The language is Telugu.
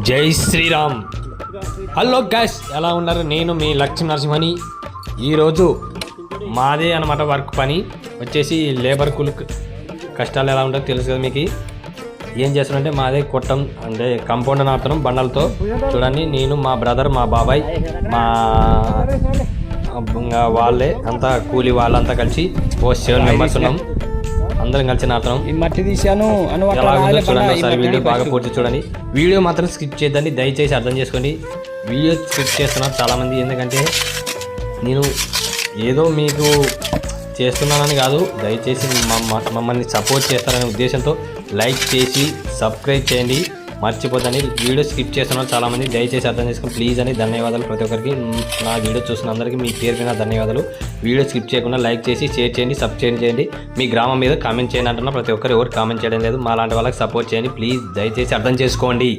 జై శ్రీరామ్. హలో గ్యాస్ ఎలా ఉన్నారు? నేను మీ లక్ష్మీ నరసింహని. ఈరోజు మాదే అనమాట వర్క్ పని. వచ్చేసి లేబర్ కుల్ కష్టాలు ఎలా ఉంటాయో తెలుసు కదా మీకు. ఏం చేస్తానంటే మాదే కొట్టం అంటే కంపౌండ్ నాటుతున్నాం బండలతో. చూడండి నేను మా బ్రదర్ మా బాబాయ్ మా వాళ్ళే అంతా కూలి వాళ్ళంతా కలిసి ఓ సెవెన్ మెంబర్స్ ఉన్నాం. అందరం కలిసి ఈ మట్టి అను చూడండి ఒకసారి వీడియో బాగా. పూర్తి చూడండి. వీడియో మాత్రం స్కిప్ చేయద్దండి దయచేసి అర్థం చేసుకోండి. వీడియో స్కిప్ చేస్తున్నారు చాలామంది ఎందుకంటే నేను ఏదో మీకు చేస్తున్నానని కాదు దయచేసి మమ్మ- మమ్మల్ని సపోర్ట్ చేస్తారనే ఉద్దేశంతో లైక్ చేసి సబ్స్క్రైబ్ చేయండి. మర్చిపోద్దని వీడియో స్కిప్ చేస్తున్నారు చాలామంది దయచేసి అర్థం చేసుకుని ప్లీజ్ అని ధన్యవాదాలు ప్రతి ఒక్కరికి. నా వీడియో చూసిన అందరికీ మీ పేరు మీద ధన్యవాదాలు. వీడియో స్కిప్ చేయకుండా లైక్ చేసి షేర్ చేయండి సబ్స్క్రైబ్ చేయండి. మీ గ్రామం మీద కామెంట్ చేయండి అంటున్నా. ప్రతి ఒక్కరు ఎవరు కామెంట్ చేయడం లేదు. మా లాంటి వాళ్ళకి సపోర్ట్ చేయండి. ప్లీజ్ దయచేసి అర్థం చేసుకోండి.